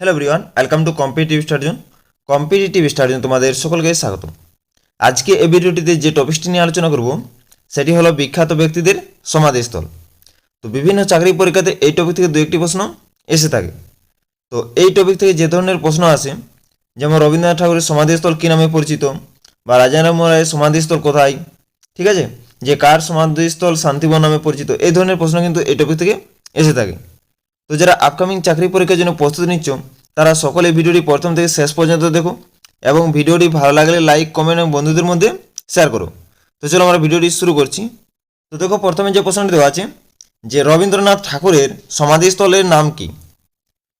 Hello everyone welcome to competitive Studyzone competitive Studyzone তোমাদের সকলকে স্বাগত আজকে এই ভিডিওটিতে যে টপিকটি নিয়ে আলোচনা করব, সেটি হলো বিখ্যাত ব্যক্তিদের সমাধিস্থল। তো বিভিন্ন চাকরি পরীক্ষাতে এই টপিক থেকে দু একটি প্রশ্ন এসে থাকে। তো এই টপিক থেকে যে ধরনের প্রশ্ন আসে, যেমন রবীন্দ্রনাথ ঠাকুরের সমাধিস্থল কী নামে পরিচিত, বা রাজারাম রায়ের সমাধিস্থল কোথায়, ঠিক আছে? যে কার সমাধিস্থল শান্তিবন নামে পরিচিত, এই ধরনের প্রশ্ন কিন্তু এই টপিক থেকে এসে থাকে। তো যারা আপকামিং চাকরি পরীক্ষার জন্য প্রস্তুতি নিচ্ছ, তারা সকলে ভিডিওটি প্রথম থেকে শেষ পর্যন্ত দেখো এবং ভিডিওটি ভালো লাগলে লাইক কমেন্ট এবং বন্ধুদের মধ্যে শেয়ার করো। তো চলো আমরা ভিডিওটি শুরু করছি। তো দেখো প্রথমে যে প্রশ্নটি দেওয়া আছে, যে রবীন্দ্রনাথ ঠাকুরের সমাধিস্থলের নাম কি?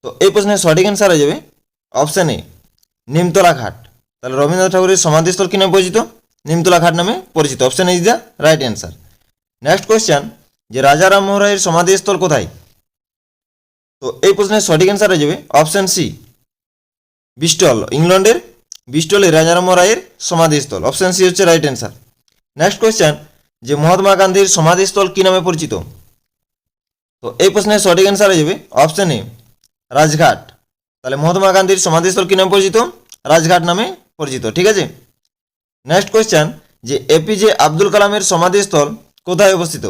তো এই প্রশ্নের সঠিক অ্যান্সার হয়ে যাবে অপশান এ নিমতলা ঘাট। তাহলে রবীন্দ্রনাথ ঠাকুরের সমাধিস্থল কী নামে পরিচিত? নিমতলা ঘাট নামে পরিচিত। Option is the right answer next question যে রাজা রামমোহন রায়ের সমাধিস্থল কোথায়? তো এই প্রশ্নের সঠিক অ্যান্সার হয়ে যাবে। অপশান সি বিস্টল ইংল্যান্ডের বিস্টলে রাজারাম রায়ের সমাধিস্থল। অপশান সি হচ্ছে রাইট অ্যান্সার নেক্সট কোয়েশ্চেন যে মহাত্মা গান্ধীর সমাধিস্থল কী নামে পরিচিত? তো এই প্রশ্নের সঠিক অ্যান্সার হয়ে যাবে। Option A Rajghat. তাহলে মহাত্মা গান্ধীর সমাধিস্থল কী নামে পরিচিত? রাজঘাট নামে পরিচিত, ঠিক আছে? নেক্সট কোয়েশ্চেন যে এপিজে আব্দুল কালামের সমাধিস্থল কোথায় অবস্থিত?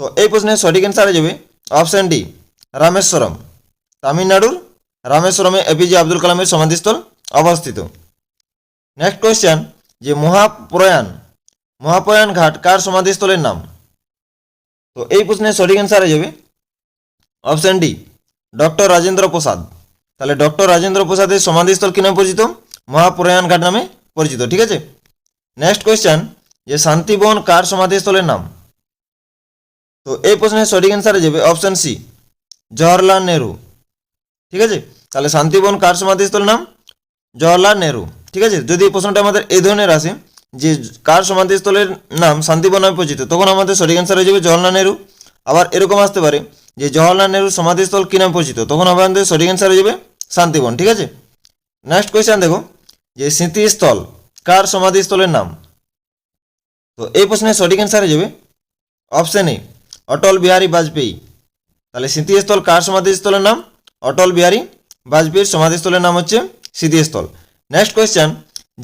তো এই প্রশ্নের সঠিক অ্যান্সার হয়ে যাবে। অপশান ডি রামেশ্বরম, তামিলনাড়ুর রামেশ্বরমে এপিজে আব্দুল কালামের সমাধিস্থল অবস্থিত। নেক্সট কোয়েশ্চেন যে মহাপ্রয়াণ মহাপ্রয়াণ ঘাট কার সমাধিস্থলের নাম? তো এই প্রশ্নের সঠিক অ্যান্সার হয়ে যাবে। Option D doctor Rajendra Prasad. তাহলে ডক্টর রাজেন্দ্র প্রসাদের সমাধিস্থল কী নামে পরিচিত? মহাপ্রয়াণ ঘাট নামে পরিচিত, ঠিক আছে? নেক্সট কোয়েশ্চেন যে শান্তিবন কার সমাধিস্থলের নাম? তো এই প্রশ্নের সঠিক অ্যান্সার হয়ে যাবে। অপশান সি জওহরলাল নেহরু ঠিক আছে? তাহলে শান্তিবন কার সমাধিস্থলের নাম? জওহরলাল নেহরু ঠিক আছে? যদি প্রশ্নটা আমাদের এই ধরনের আসে, যে কার সমাধিস্থলের নাম শান্তিবন নামে পরিচিত, তখন আমাদের সঠিক অ্যান্সার হয়ে যাবে জওহরলাল নেহরু আবার এরকম আসতে পারে, যে জওহরলাল নেহরু সমাধিস্থল কী নামে পরিচিত, তখন আমাদের সঠিক অ্যান্সার হয়ে যাবে শান্তিবন ঠিক আছে? নেক্সট কোয়েশ্চেন দেখো, যে স্মৃতিস্থল কার সমাধিস্থলের নাম? তো এই প্রশ্নের সঠিক অ্যান্সার হয়ে যাবে অপশান এ অটল বিহারী বাজপেয়ী। তাহলে স্মৃতিস্থল কার সমাধিস্থলের নাম? অটল বিহারী বাজপেয়ীর সমাধিস্থলের নাম হচ্ছে স্মৃতিস্থল নেক্সট কোয়েশ্চেন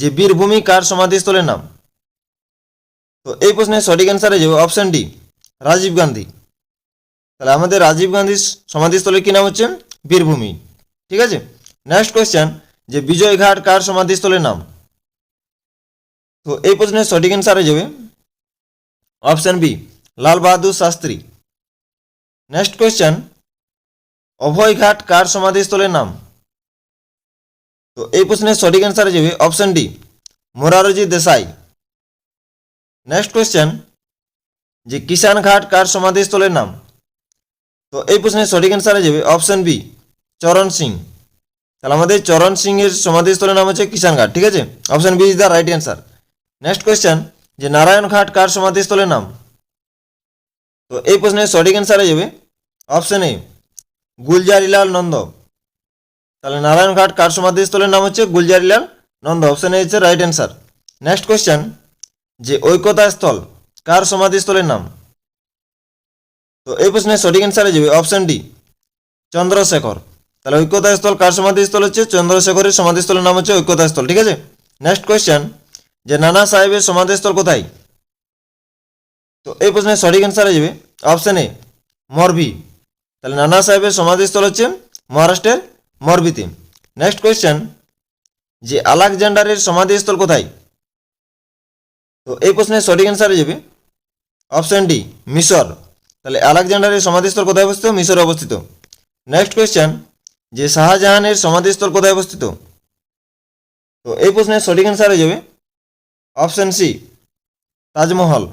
যে বীরভূমি কার সমাধিস্থলের নাম? তো এই প্রশ্নের সঠিক অ্যান্সার হয়ে যাবে অপশান ডি রাজীব গান্ধী। তাহলে আমাদের রাজীব গান্ধীর সমাধিস্থলের কী নাম হচ্ছে? বীরভূমি। ঠিক আছে? নেক্সট কোয়েশ্চেন যে বিজয় ঘাট কার সমাধিস্থলের নাম? তো এই প্রশ্নের সঠিক অ্যান্সার হয়ে যাবে option B Lal Bahadur Shastri. Next question Abhay Ghat কার সমাধিস্থলের নাম? তো এই প্রশ্নের সঠিক অ্যান্সার যাবে option D Morarji Desai. Next question যে কিষান ঘাট কার সমাধিস্থলের নাম? তো এই প্রশ্নের সঠিক অ্যান্সার যাবে অপশান বি চরণ সিং। তাহলে আমাদের চরণ সিং এর সমাধিস্থলের নাম হচ্ছে কিষান ঘাট, ঠিক আছে? Option B is the right answer next question যে নারায়ণ ঘাট কার সমাধিস্থলের নাম? তো এই প্রশ্নের সঠিক অ্যান্সার যাবে অপশন এ গুলজারিলাল নন্দ তাহলে নারায়ণঘাট কার সমাধিস্থলের নাম হচ্ছে গুলজারিলাল নন্দ অপশন এ হচ্ছে রাইট অ্যান্সার নেক্সট কোয়েশ্চেন যে ঐক্যতা স্থল কার সমাধিস্থলের নাম। তো এই প্রশ্নের সঠিক অ্যান্সার হয়ে যাবে অপশন ডি চন্দ্রশেখর। তাহলে ঐক্যতা স্থল কার সমাধিস্থল হচ্ছে চন্দ্রশেখরের সমাধিস্থলের নাম হচ্ছে ঐক্যতা স্থল ঠিক আছে? নেক্সট কোয়েশ্চেন যে নানা সাহেবের সমাধিস্থল কোথায়? তো এই প্রশ্নের সঠিক অ্যান্সার হয়ে যাবে অপশান এ মরবি তাহলে নানা সাহেবের সমাধিস্থল হচ্ছে মহারাষ্ট্রের মরবিতে। নেক্সট কোয়েশ্চেন যে আলেকজান্ডারের সমাধিস্থল কোথায়? তো এই প্রশ্নের সঠিক অ্যান্সার যাবে। অপশন ডি মিশর। তাহলে আলেকজান্ডারের সমাধিস্থল কোথায় অবস্থিত? মিশরে অবস্থিত। নেক্সট কোয়েশ্চেন যে শাহজাহানের সমাধিস্থল কোথায় অবস্থিত? তো এই প্রশ্নের সঠিক অ্যান্সার যাবে। Option C Taj Mahal.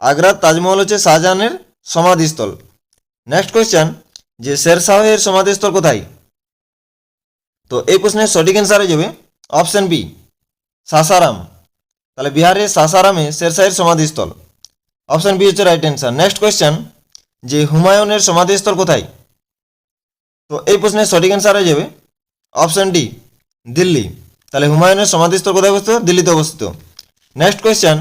আগ্রার তাজমহল হচ্ছে শাহজাহানের সমাধিস্থল। নেক্সট কোয়েশ্চেন যে শেরশাহের সমাধিস্থল কোথায়? তো এই প্রশ্নের সঠিক অ্যান্সার হয়ে যাবে অপশন বি সাসারাম। তাহলে বিহারের সাসারামে শেরশাহের সমাধিস্থল। অপশন বি হচ্ছে রাইট অ্যান্সার নেক্সট কোয়েশ্চেন যে হুমায়ুনের সমাধিস্থল কোথায়? তো এই প্রশ্নের সঠিক অ্যান্সার হয়ে যাবে অপশন ডি দিল্লি। তাহলে হুমায়ুনের সমাধিস্থল কোথায় অবস্থিত? দিল্লিতে অবস্থিত। নেক্সট কোয়েশ্চেন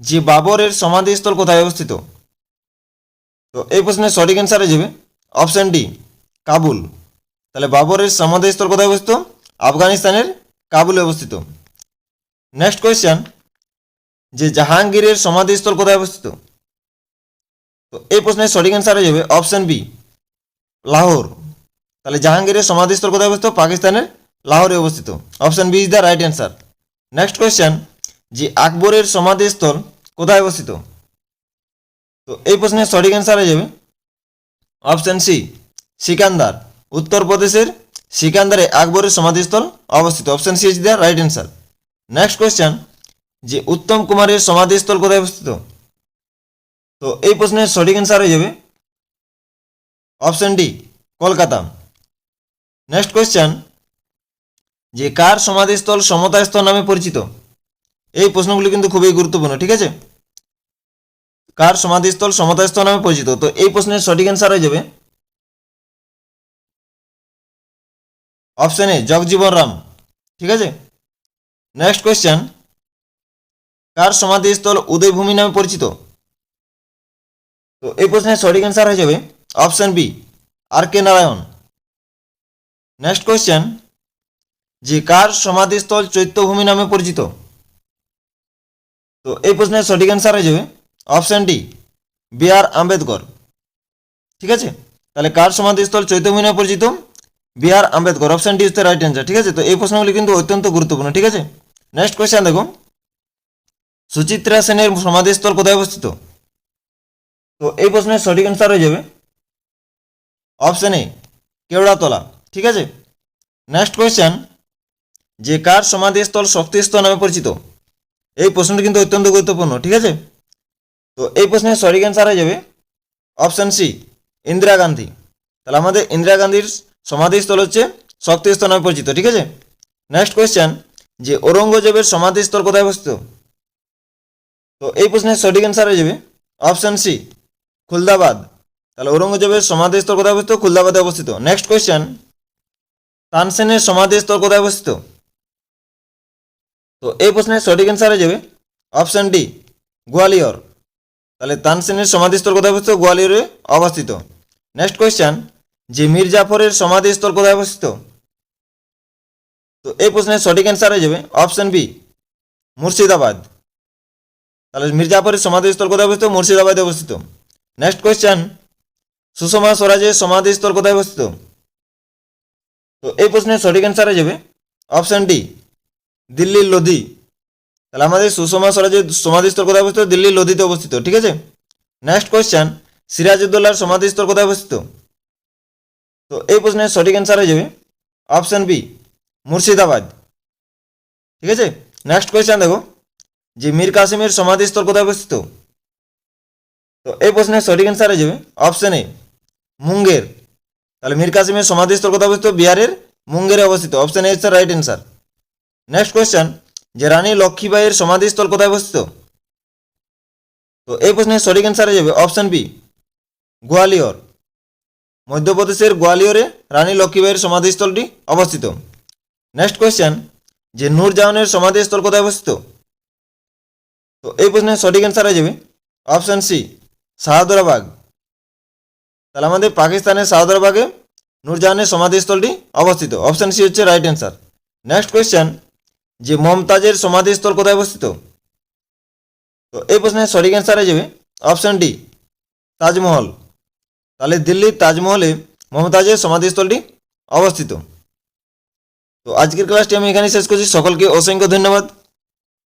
যে বাবরের সমাধিস্থল কোথায় অবস্থিত? তো এই প্রশ্নের সঠিক অ্যান্সার যাবে। Option D Kabul. তাহলে বাবরের সমাধিস্থল কোথায় অবস্থিত? আফগানিস্তানের কাবুলে অবস্থিত। নেক্সট কোয়েশ্চেন যে জাহাঙ্গীরের সমাধিস্থল কোথায় অবস্থিত? তো এই প্রশ্নের সঠিক অ্যান্সার যাবে। Option B Lahore. তাহলে জাহাঙ্গীরের সমাধিস্থল কোথায় অবস্থিত? পাকিস্তানের লাহোরে অবস্থিত। Option B is the right answer next question যে আকবরের সমাধিস্থল কোথায় অবস্থিত? তো এই প্রশ্নের সঠিক অ্যান্সার হয়ে যাবে। Option C Sikandra. উত্তরপ্রদেশের সিকান্দারে আকবরের সমাধিস্থল অবস্থিত। Option C is the right answer next question যে উত্তম কুমারের সমাধিস্থল কোথায় অবস্থিত? তো এই প্রশ্নের সঠিক অ্যান্সার হয়ে যাবে। Option D Kolkata. Next question যে কার সমাধিস্থল সমতা স্থল নামে পরিচিত? এই প্রশ্নগুলি কিন্তু খুবই গুরুত্বপূর্ণ, ঠিক আছে? কার সমাধিস্থল সমতাস্থল নামে পরিচিত? তো এই প্রশ্নের সঠিক অ্যান্সার হয়ে যাবে। Option A Jagjivan Ram. ঠিক আছে? নেক্সট কোয়েশ্চেন কার সমাধিস্থল উদয়ভূমি নামে পরিচিত? তো এই প্রশ্নের সঠিক অ্যান্সার হয়ে যাবে। Option B R K Narayan? Next question যে কার সমাধিস্থল চৈত্যভূমি নামে পরিচিত? তো এই প্রশ্নের সঠিক অ্যান্সার হয়ে যাবে। Option D B R Ambedkar ঠিক আছে? তাহলে কার সমাধিস্থল? নামে পরিচিত? B R Ambedkar option D is the right answer ঠিক আছে? তো এই প্রশ্নগুলি কিন্তু অত্যন্ত গুরুত্বপূর্ণ, ঠিক আছে? নেক্সট কোয়েশ্চেন দেখো। সুচিত্রা সেনের সমাধিস্থল কোথায় অবস্থিত? তো এই প্রশ্নের সঠিক অ্যান্সার হয়ে যাবে। অপশন এ কেওড়াতলা, ঠিক আছে? নেক্সট কোয়েশ্চেন যে কার সমাধিস্থল শক্তিস্থল নামে পরিচিত? এই প্রশ্নটি কিন্তু অত্যন্ত গুরুত্বপূর্ণ, ঠিক আছে? তো এই প্রশ্নের সঠিক অ্যান্সার হয়ে যাবে অপশন সি ইন্দিরা গান্ধী। তাহলে আমাদের ইন্দিরা গান্ধীর সমাধিস্থল হচ্ছে শক্তিস্থল নামে পরিচিত, ঠিক আছে? নেক্সট কোয়েশ্চেন যে ঔরঙ্গজেবের সমাধিস্থল কোথায় অবস্থিত? তো এই প্রশ্নের সঠিক অ্যান্সার হয়ে যাবে অপশন সি খুলদাবাদ। তাহলে ঔরঙ্গজেবের সমাধিস্থল কোথায় অবস্থিত? খুলদাবাদে অবস্থিত। নেক্সট কোয়েশ্চেন তানসেনের সমাধিস্থল কোথায় অবস্থিত? তো এই প্রশ্নের সঠিক অ্যান্সার হয়ে যাবে অপশন ডি গোয়ালিয়র। তাহলে তানসেনের সমাধিস্থল কোথায় অবস্থিত? গোয়ালিয়রে অবস্থিত। নেক্সট কোয়েশ্চেন যে মীর জাফরের সমাধিস্থল কোথায় অবস্থিত? তো এই প্রশ্নের সঠিক অ্যান্সার হয়ে যাবে অপশন বি মুর্শিদাবাদ। তাহলে মীর জাফরের সমাধিস্থল কোথায় অবস্থিত? মুর্শিদাবাদে অবস্থিত। নেক্সট কোয়েশ্চেন সুষমা স্বরাজের সমাধিস্থল কোথায় অবস্থিত? তো এই প্রশ্নের সঠিক অ্যান্সার হয়ে যাবে অপশন ডি দিল্লির লোধি। তাহলে আমাদের সুষমা স্বরাজের, সমাধিস্থল কোথায় অবস্থিত? দিল্লির লোধিতে অবস্থিত, ঠিক আছে? নেক্সট কোয়েশ্চেন সিরাজউদ্দৌলার সমাধিস্থল কোথায় অবস্থিত? তো এই প্রশ্নের সঠিক অ্যান্সার হয়ে যাবে অপশন বি মুর্শিদাবাদ। ঠিক আছে? নেক্সট কোয়েশ্চেন দেখো, যে মীর কাসিমের সমাধিস্থল কোথায় অবস্থিত? তো এই প্রশ্নের সঠিক অ্যান্সার হয়ে যাবে অপশন এ মুঙ্গের। তাহলে মীর কাসিমের সমাধিস্থল কোথায় অবস্থিত? বিহারের মুঙ্গেরে অবস্থিত। Option A the right answer next question যে রানী লক্ষ্মীবাইয়ের সমাধিস্থল কোথায় অবস্থিত? তো এই প্রশ্নের সঠিক অ্যান্সার হয়ে যাবে অপশন বি গোয়ালিয়র। মধ্যপ্রদেশের গোয়ালিয়রে রানী লক্ষ্মীবাইয়ের সমাধিস্থলটি অবস্থিত। নেক্সট কোয়েশ্চেন যে নূরজাহানের সমাধিস্থল কোথায় অবস্থিত? তো এই প্রশ্নের সঠিক অ্যান্সার হয়ে যাবে অপশন সি শাহাদুরাবাগ। তাহলে আমাদের পাকিস্তানের শাহাদুরাবাগে নূরজাহানের সমাধিস্থলটি অবস্থিত। অপশন সি হচ্ছে রাইট অ্যান্সার নেক্সট কোয়েশ্চেন যে মমতাজের সমাধিস্থল কোথায় অবস্থিত? তো এই প্রশ্নের সঠিক অ্যান্সার হয়ে যাবে। Option D Taj Mahal. তাহলে দিল্লির তাজমহলে মমতাজের সমাধিস্থলটি অবস্থিত। তো আজকের ক্লাসটি আমি এখানে শেষ করছি। সকলকে অসংখ্য ধন্যবাদ।